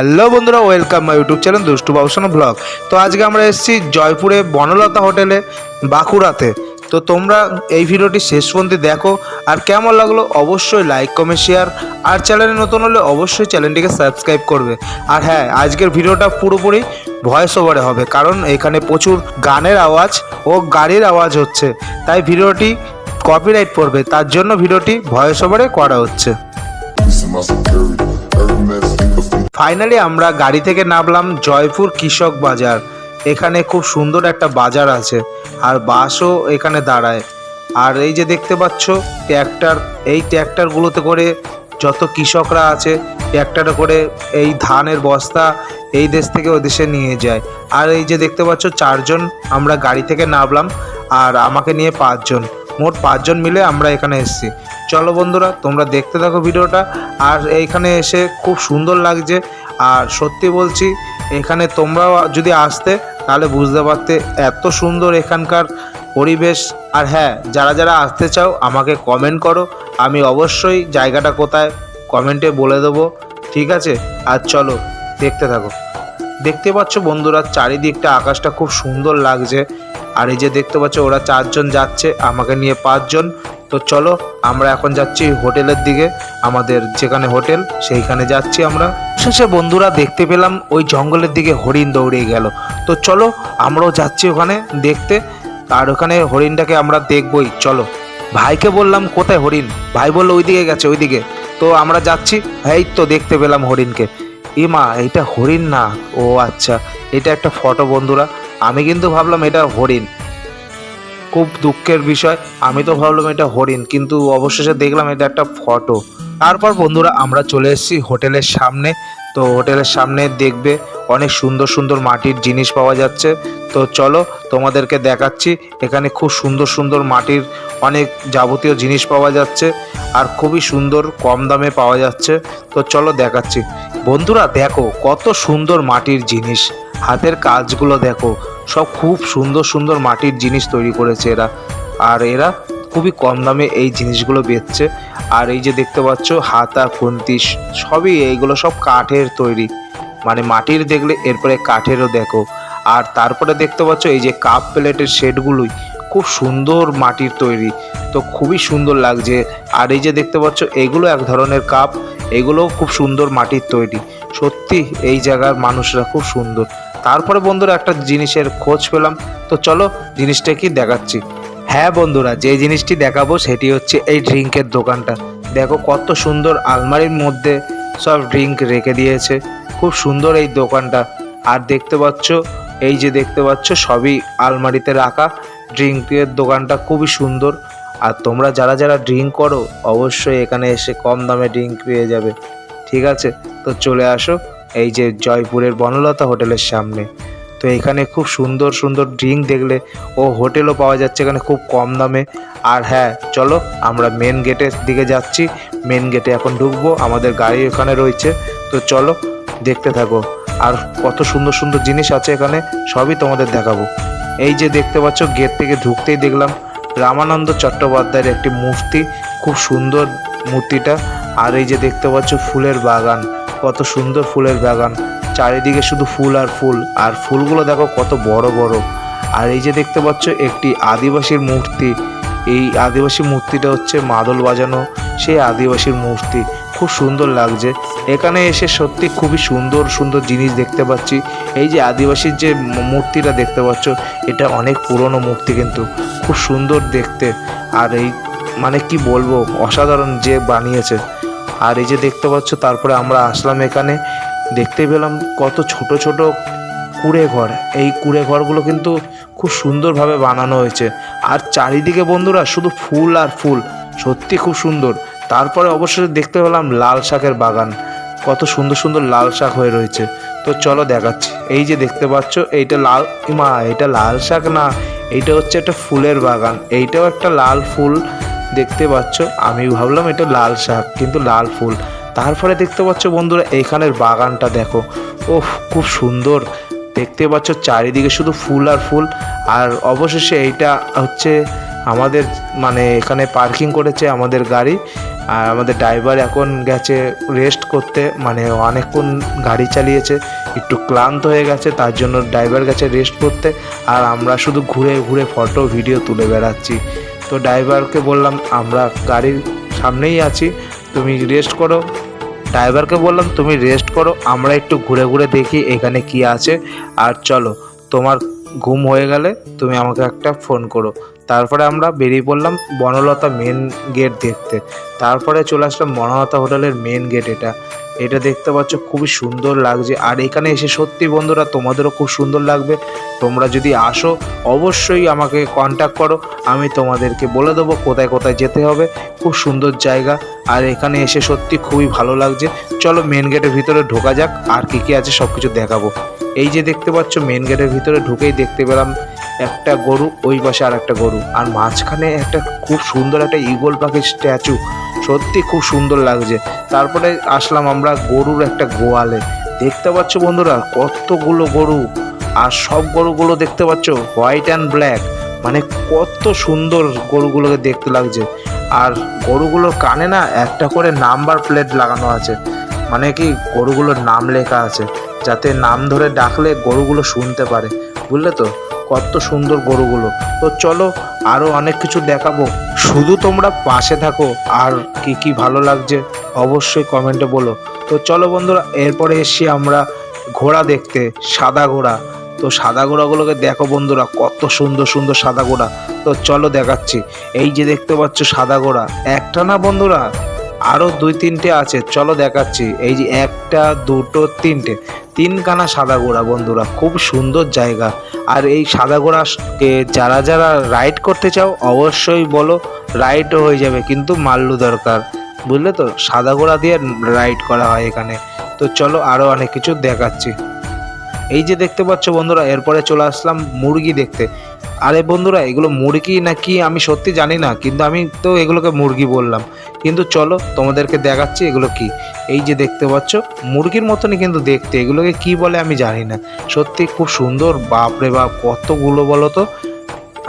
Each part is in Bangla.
হ্যালো বন্ধুরা ওয়েলকাম মাই ইউটিউব চ্যানেল দুষ্টু বাবুসানো ব্লগ তো আজকে আমরা এসেছি জয়পুরে বনলতা হোটেলে, বাঁকুড়াতে। তো তোমরা এই ভিডিওটি শেষ পর্যন্ত দেখো। আর কেমন লাগল অবশ্যই লাইক কমেন্ট শেয়ার আর চ্যানেলে নতুন হলে অবশ্যই চ্যানেলটিকে সাবস্ক্রাইব করবে। আর হ্যাঁ আজকের ভিডিওটা পুরোপুরি ভয়েস ওভারে হবে, কারণ এখানে প্রচুর গানের আওয়াজ ও গাড়ির আওয়াজ হচ্ছে। তাই ভিডিওটি কপিরাইট পড়বে, তার জন্য ভিডিওটি ভয়েস ওভারে করা হচ্ছে। ফাইনালি আমরা গাড়ি থেকে নামলাম জয়পুর কৃষক বাজার। এখানে খুব সুন্দর একটা বাজার আছে, আর বাসও এখানে দাঁড়ায়। আর এই যে দেখতে পাচ্ছ, ট্র্যাক্টর, এই ট্র্যাক্টরগুলোতে করে যত কৃষকরা আছে, ট্র্যাক্টরে করে এই ধানের বস্তা এই দেশ থেকে ওই দেশে নিয়ে যায়। আর এই যে দেখতে পাচ্ছ, চারজন আমরা গাড়ি থেকে নামলাম, আর আমাকে নিয়ে পাঁচজন। মোট পাঁচজন মিলে আমরা এখানে এসেছি। চলো বন্ধুরা, তোমরা দেখতে থাকো ভিডিওটা। আর এইখানে এসে খুব সুন্দর লাগছে। আর সত্যি বলছি, এখানে তোমরাও যদি আসতে, তাহলে বুঝতে পারতে এত সুন্দর এখানকার পরিবেশ। আর হ্যাঁ যারা যারা আসতে চাও, আমাকে কমেন্ট করো। আমি অবশ্যই জায়গাটা কোথায় কমেন্টে বলে দেবো। ঠিক আছে? আর চলো, দেখতে থাকো। দেখতে পাচ্ছ বন্ধুরা, চারিদিকটা, আকাশটা খুব সুন্দর লাগছে। আর এই যে দেখতে পাচ্ছ, ওরা চারজন যাচ্ছে, আমাকে নিয়ে পাঁচজন। তো চলো, আমরা এখন যাচ্ছি হোটেলের দিকে, আমাদের যেখানে হোটেল, সেইখানে যাচ্ছি আমরা। শেষে বন্ধুরা দেখতে পেলাম, ওই জঙ্গলের দিকে হরিণ দৌড়ে গেল। তো চলো, আমরাও যাচ্ছি ওখানে দেখতে, আর ওখানে হরিণটাকে আমরা দেখবই। চলো, ভাইকে বললাম, কোথায় হরিণ? ভাই বলল, ওইদিকে গেছে, ওইদিকে। তো আমরা যাচ্ছি, এই তো দেখতে পেলাম হরিণকে। এ মা, এটা হরিণ না। ও আচ্ছা এটা একটা ফটো বন্ধুরা। আমি কিন্তু ভাবলাম এটা হরিণ। খুব দুঃখের বিষয়। আমি তো ভাবলাম এটা হরিণ, কিন্তু অবশেষে দেখলাম এটা একটা ফটো। তারপর বন্ধুরা আমরা চলে এসেছি হোটেলের সামনে। তো হোটেলের সামনে দেখবে অনেক সুন্দর সুন্দর মাটির জিনিস পাওয়া যাচ্ছে। তো চলো তোমাদেরকে দেখাচ্ছি, এখানে খুব সুন্দর সুন্দর মাটির অনেক যাবতীয় জিনিস পাওয়া যাচ্ছে আর খুবই সুন্দর কম দামে পাওয়া যাচ্ছে। তো চলো দেখাচ্ছি। বন্ধুরা দেখো কত সুন্দর মাটির জিনিস। হাতের কাজগুলো দেখো, সব খুব সুন্দর সুন্দর মাটির জিনিস তৈরি করেছে এরা। আর এরা খুবই কম দামে এই জিনিসগুলো বেচছে। আর এই যে দেখতে পাচ্ছ, হাতা, খুন্তি সবই এইগুলো সব কাঠের তৈরি। মানে মাটির দেখলে এরপরে কাঠেরও দেখো। আর তারপরে দেখতে পাচ্ছ, এই যে কাপ প্লেটের সেটগুলোই খুব সুন্দর মাটির তৈরি। তো খুবই সুন্দর লাগছে। আর এই যে দেখতে পাচ্ছ, এগুলো এক ধরনের কাপ। এগুলোও খুব সুন্দর মাটির তৈরি। সত্যি এই জায়গার মানুষরা খুব সুন্দর। তারপরে বন্ধুরা একটা জিনিসের খোঁজ পেলাম। তো চলো জিনিসটা কি দেখাচ্ছি। হ্যাঁ বন্ধুরা, যে জিনিসটি দেখাবো সেটি হচ্ছে এই ড্রিঙ্কের দোকানটা। দেখো কত সুন্দর আলমারির মধ্যে সব ড্রিঙ্ক রেখে দিয়েছে। খুব সুন্দর এই দোকানটা। আর দেখতে পাচ্ছ, এই যে দেখতে পাচ্ছ, সবই আলমারিতে রাখা। ড্রিঙ্কের দোকানটা খুবই সুন্দর। আর তোমরা যারা যারা ড্রিঙ্ক করো, অবশ্যই এখানে এসে কম দামে ড্রিঙ্ক পেয়ে যাবে। ঠিক আছে? তো চলে আসো। এই যে জয়পুরের বনলতা হোটেলের সামনে। তো এখানে খুব সুন্দর সুন্দর ড্রিঙ্ক দেখলে, ও হোটেলও পাওয়া যাচ্ছে এখানে খুব কম দামে। আর হ্যাঁ চলো আমরা মেন গেটের দিকে যাচ্ছি। মেন গেটে এখন ঢুকবো, আমাদের গাড়ি ওখানে রয়েছে। তো চলো দেখতে থাকো। আর কত সুন্দর সুন্দর জিনিস আছে এখানে, সবই তোমাদের দেখাবো। এই যে দেখতে পাচ্ছ গেট থেকে ঢুকতেই দেখলাম রামানন্দ চট্টোপাধ্যায়ের একটি মূর্তি। খুব সুন্দর মূর্তিটা। আর এই যে দেখতে পাচ্ছ, ফুলের বাগান। কত সুন্দর ফুলের বাগান। চারিদিকে শুধু ফুল আর ফুল। আর ফুলগুলো দেখো কত বড় বড়। আর এই যে দেখতে পাচ্ছ একটি আদিবাসীর মূর্তি। এই আদিবাসী মূর্তিটা হচ্ছে মাদল বাজানো। সেই আদিবাসীর মূর্তি। খুব সুন্দর লাগছে। এখানে এসে সত্যি খুবই সুন্দর সুন্দর জিনিস দেখতে পাচ্ছি। এই যে আদিবাসীর যে মূর্তিটা দেখতে পাচ্ছ, এটা অনেক পুরনো মূর্তি কিন্তু। খুব সুন্দর দেখতে। আর এই মানে কি বলব, অসাধারণ যে বানিয়েছে। আর এই যে দেখতে পাচ্ছ, তারপরে আমরা আসলাম এখানে। দেখতে পেলাম কত ছোট ছোট কুড়ে ঘর। এই কুড়ে ঘরগুলো কিন্তু খুব সুন্দরভাবে বানানো হয়েছে। আর চারিদিকে বন্ধুরা শুধু ফুল আর ফুল, সত্যি খুব সুন্দর। তারপরে অবশ্যই দেখতে পেলাম লাল শাকের বাগান। কত সুন্দর সুন্দর লাল শাক হয়ে রয়েছে। তো চলো দেখাচ্ছি। এই যে দেখতে পাচ্ছ, এইটা লাল মা এটা লাল শাক না, এইটা হচ্ছে একটা ফুলের বাগান। এইটাও একটা লাল ফুল। দেখতে পাচ্ছ, আমি ভাবলাম এটা লাল শাক, কিন্তু লাল ফুল। তারপরে দেখতে পাচ্ছ বন্ধুরা, এখানের বাগানটা দেখো। ওহ খুব সুন্দর। দেখতে পাচ্ছ চারিদিকে শুধু ফুল আর ফুল। আর অবশেষে এইটা হচ্ছে আমাদের মানে এখানে পার্কিং করেছে আমাদের গাড়ি। আর আমাদের ড্রাইভার এখন গেছে রেস্ট করতে মানে অনেকক্ষণ গাড়ি চালিয়েছে। একটু ক্লান্ত হয়ে গেছে, তার জন্য ড্রাইভার গেছে রেস্ট করতে। আর আমরা শুধু ঘুরে ঘুরে ফটো, ভিডিও তুলে বেড়াচ্ছি। তো ড্রাইভারকে বললাম, আমরা গাড়ির সামনেই আছি, তুমি রেস্ট করো। ড্রাইভারকে বললাম, তুমি রেস্ট করো, আমরা একটু ঘুরে ঘুরে দেখি এখানে কি আছে। আর চলো, তোমার ঘুম হয়ে গেলে তুমি আমাকে একটা ফোন করো। তারপরে আমরা বেরিয়ে পড়লাম বনলতা মেন গেট দেখতে। তারপরে চলে আসলাম বনলতা হোটেলের মেন গেট এটা। এটা দেখতে পাচ্ছ, খুবই সুন্দর লাগছে। আর এখানে এসে সত্যি বন্ধুরা, তোমাদেরও খুব সুন্দর লাগবে। তোমরা যদি আসো, অবশ্যই আমাকে কন্ট্যাক্ট করো। আমি তোমাদেরকে বলে দেবো কোথায় কোথায় যেতে হবে। খুব সুন্দর জায়গা। আর এখানে এসে সত্যি খুবই ভালো লাগছে। চলো মেন গেটের ভিতরে ঢোকা যাক। আর কী কী আছে সব কিছু দেখাবো। এই যে দেখতে পাচ্ছ মেন গেটের ভিতরে ঢুকেই দেখতে পেলাম। একটা গরু, ওই পাশে আর একটা গরু। আর মাঝখানে একটা খুব সুন্দর একটা ইগল পাখির স্ট্যাচু। সত্যি খুব সুন্দর লাগছে। তারপরে আসলাম আমরা গরুর একটা গোয়ালে। দেখতে পাচ্ছ বন্ধুরা, কতগুলো গরু। আর সব গরুগুলো দেখতে পাচ্ছ, হোয়াইট অ্যান্ড ব্ল্যাক। মানে কত সুন্দর গরুগুলোকে দেখতে লাগছে। আর গরুগুলোর কানে না একটা করে নাম্বার প্লেট লাগানো আছে। মানে কি, গরুগুলোর নাম লেখা আছে। যাতে নাম ধরে ডাকলে গরুগুলো শুনতে পারে। বুঝলে তো? কত সুন্দর গরুগুলো। তো চলো আরও অনেক কিছু দেখাবো। শুধু তোমরা পাশে থাকো আর কি কি ভালো লাগছে অবশ্যই কমেন্টে বলো। তো চলো বন্ধুরা, এরপরে এসছি আমরা ঘোড়া দেখতে, সাদা ঘোড়া। তো সাদা ঘোড়াগুলোকে দেখো বন্ধুরা, কত সুন্দর সুন্দর সাদা ঘোড়া। তো চলো দেখাচ্ছি। এই যে দেখতে পাচ্ছ সাদা ঘোড়া। একটা না বন্ধুরা? আরও দুই তিনটে আছে। চলো দেখাচ্ছি। এই যে একটা, দুটো, তিনটে। তিনখানা সাদা ঘোড়া বন্ধুরা। খুব সুন্দর জায়গা। আর এই সাদা ঘোড়াকে যারা যারা রাইড করতে চাও, অবশ্যই বলো রাইডও হয়ে যাবে। কিন্তু মাল্লু দরকার। বুঝলে তো? সাদা ঘোড়া দিয়ে রাইড করা হয় এখানে। তো চলো আরও অনেক কিছু দেখাচ্ছি। এই যে দেখতে পাচ্ছ বন্ধুরা, এরপরে চলে আসলাম মুরগি দেখতে। আরে বন্ধুরা, এগুলো মুরগি না কি আমি সত্যি জানি না, কিন্তু আমি তো এগুলোকে মুরগি বললাম। কিন্তু চলো, তোমাদেরকে দেখাচ্ছি এগুলো কি। এই যে দেখতে পাচ্ছ, মুরগির মতনই কিন্তু দেখতে, এগুলোকে কি বলে আমি জানি না। সত্যি খুব সুন্দর, বাপরে বাপ, কতগুলো বলো তো।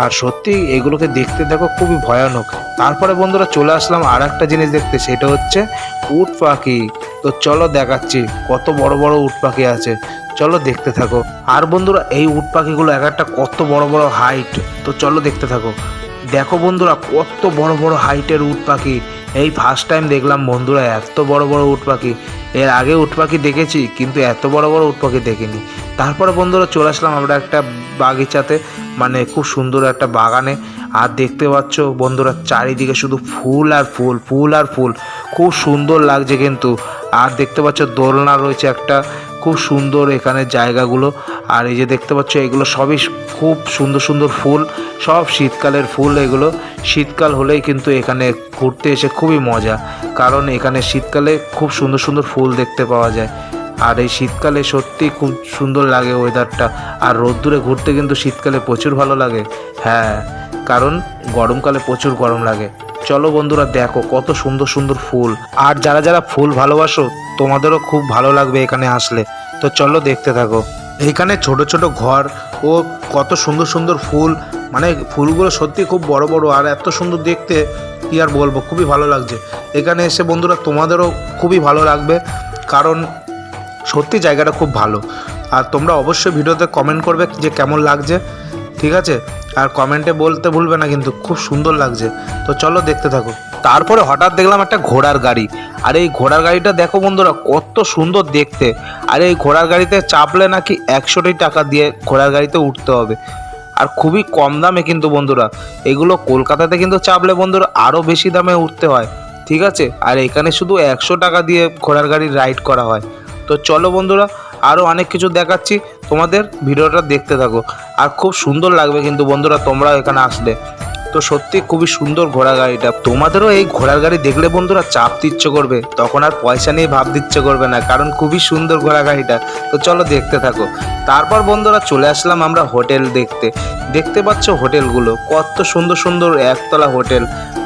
আর সত্যি এগুলোকে দেখতে দেখো খুবই ভয়ানক। তারপরে বন্ধুরা চলে আসলাম আর একটা জিনিস দেখতে, সেটা হচ্ছে উট পাখি। তো চলো দেখাচ্ছি, কত বড় বড় উট পাখি আছে। চলো দেখতে থাকো। আর বন্ধুরা, এই উট পাখিগুলো এক একটা কত বড় বড় হাইট তো চলো দেখতে থাকো। দেখো বন্ধুরা, কত বড় বড় হাইটের উট পাখি। এই ফার্স্ট টাইম দেখলাম বন্ধুরা, এত বড় বড় উট পাখি। এর আগে উট পাখি দেখেছি, কিন্তু এত বড় বড় উট পাখি দেখিনি। তারপরে বন্ধুরা চলে আসলাম আমরা একটা বাগিচাতে মানে খুব সুন্দর একটা বাগানে। আর দেখতে পাচ্ছ বন্ধুরা, চারিদিকে শুধু ফুল আর ফুল ফুল আর ফুল। খুব সুন্দর লাগছে কিন্তু। আর দেখতে পাচ্ছ দোলনা রয়েছে একটা খুব সুন্দর এখানে জায়গাগুলো। আর এই যে দেখতে পাচ্ছ, এগুলো সবই খুব সুন্দর সুন্দর ফুল, সব শীতকালের ফুল এগুলো। শীতকাল হলেই কিন্তু এখানে ঘুরতে এসে খুবই মজা, কারণ এখানে শীতকালে খুব সুন্দর সুন্দর ফুল দেখতে পাওয়া যায়। আর এই শীতকালে সত্যি খুব সুন্দর লাগে ওয়েদারটা, আর রোদ্দুরে ঘুরতে কিন্তু শীতকালে প্রচুর ভালো লাগে। হ্যাঁ কারণ গরমকালে প্রচুর গরম লাগে। চলো বন্ধুরা, দেখো কত সুন্দর সুন্দর ফুল। আর যারা যারা ফুল ভালোবাসো তোমাদেরও খুব ভালো লাগবে এখানে আসলে। তো চলো দেখতে থাকো। এইখানে ছোট ছোট ঘর ও কত সুন্দর সুন্দর ফুল। মানে ফুলগুলো সত্যি খুব বড় বড়, আর এত সুন্দর দেখতে কি আর বলব, খুবই ভালো লাগছে। এখানে এসে বন্ধুরা তোমাদেরও খুবই ভালো লাগবে, কারণ সত্যি জায়গাটা খুব ভালো। আর তোমরা অবশ্যই ভিডিওতে কমেন্ট করবে যে কেমন লাগছে, ঠিক আছে? আর কমেন্টে বলতে ভুলবে না, কিন্তু খুব সুন্দর লাগছে। তো চলো দেখতে থাকো। তারপরে হঠাৎ দেখলাম একটা ঘোড়ার গাড়ি। আর এই ঘোড়ার গাড়িটা দেখো বন্ধুরা, কত সুন্দর দেখতে। আর এই ঘোড়ার গাড়িতে চাপলে নাকি একশোটি টাকা দিয়ে ঘোড়ার গাড়িতে উঠতে হবে। আর খুবই কম দামে কিন্তু বন্ধুরা, এগুলো কলকাতাতে কিন্তু চাপলে বন্ধুরা আরও বেশি দামে উঠতে হয়। ঠিক আছে? আর এখানে শুধু একশো টাকা দিয়ে ঘোড়ার গাড়ি রাইড করা হয়। তো চলো বন্ধুরা আরও অনেক কিছু দেখাচ্ছি। তোমাদের ভিডিওটা দেখতে থাকো। আর খুব সুন্দর লাগবে কিন্তু বন্ধুরা তোমরা এখানে আসলে। তো সত্যি খুবই সুন্দর ঘোড়া গাড়িটা। তোমাদেরও এই ঘোড়ার গাড়ি দেখলে বন্ধুরা চাপতে ইচ্ছে করবে, তখন আর পয়সা নিয়ে ভাবতে ইচ্ছে করবে না, কারণ খুবই সুন্দর ঘোড়া গাড়িটা। তো চলো দেখতে থাকো। তারপর বন্ধুরা চলে আসলাম আমরা হোটেল দেখতে। দেখতে পাচ্ছ হোটেলগুলো, কত সুন্দর সুন্দর একতলা হোটেল।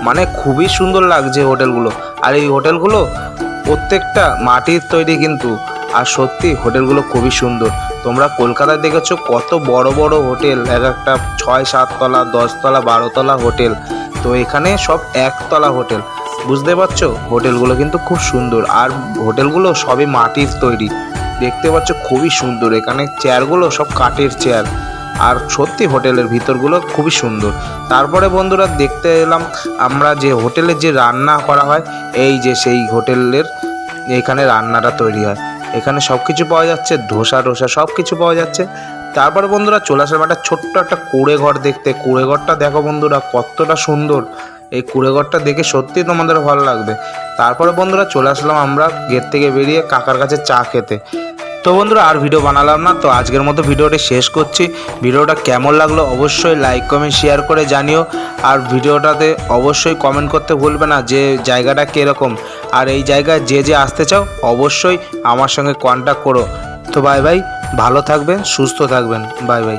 মানে খুবই সুন্দর লাগছে হোটেলগুলো। আর এই হোটেলগুলো প্রত্যেকটা মাটির তৈরি কিন্তু। আর সত্যি হোটেলগুলো খুবই সুন্দর। তোমরা কলকাতায় দেখেছ কত বড় বড় হোটেল, এক একটা ছয় সাততলা দশতলা বারোতলা হোটেল। তো এখানে সব একতলা হোটেল। বুঝতে পারছ? হোটেলগুলো কিন্তু খুব সুন্দর। আর হোটেলগুলো সবই মাটির তৈরি। দেখতে পাচ্ছ খুবই সুন্দর। এখানে চেয়ারগুলো সব কাঠের চেয়ার। আর সত্যি হোটেলের ভিতরগুলো খুবই সুন্দর। তারপরে বন্ধুরা দেখতে এলাম, আমরা যে হোটেলে যে রান্না করা হয়, এই যে সেই হোটেলের এখানে রান্নাটা তৈরি হয়। এখানে সব কিছু পাওয়া যাচ্ছে, ধোসা টোসা সব কিছু পাওয়া যাচ্ছে। তারপরে বন্ধুরা চলে আসলাম একটা ছোট্ট একটা কুড়ে ঘর দেখতে। কুড়ে ঘরটা দেখো বন্ধুরা, কতটা সুন্দর। এই কুড়ে ঘরটা দেখে সত্যি তোমাদের ভালো লাগবে। তারপরে বন্ধুরা চলে আসলাম আমরা গেট থেকে বেরিয়ে কাকার কাছে চা খেতে। তো বন্ধুরা, আর ভিডিও বানালাম না, তো আজকের মতো ভিডিওটা শেষ করছি। ভিডিওটা কেমন লাগল অবশ্যই লাইক কমেন্ট শেয়ার করে জানিও। আর ভিডিওটাতে অবশ্যই কমেন্ট করতে ভুলবে না যে জায়গাটা কীরকম। আর এই জায়গায় যে যে আসতে চাও, অবশ্যই আমার সঙ্গে কন্ট্যাক্ট করো। তো বাই বাই ভালো থাকবেন, সুস্থ থাকবেন বাই বাই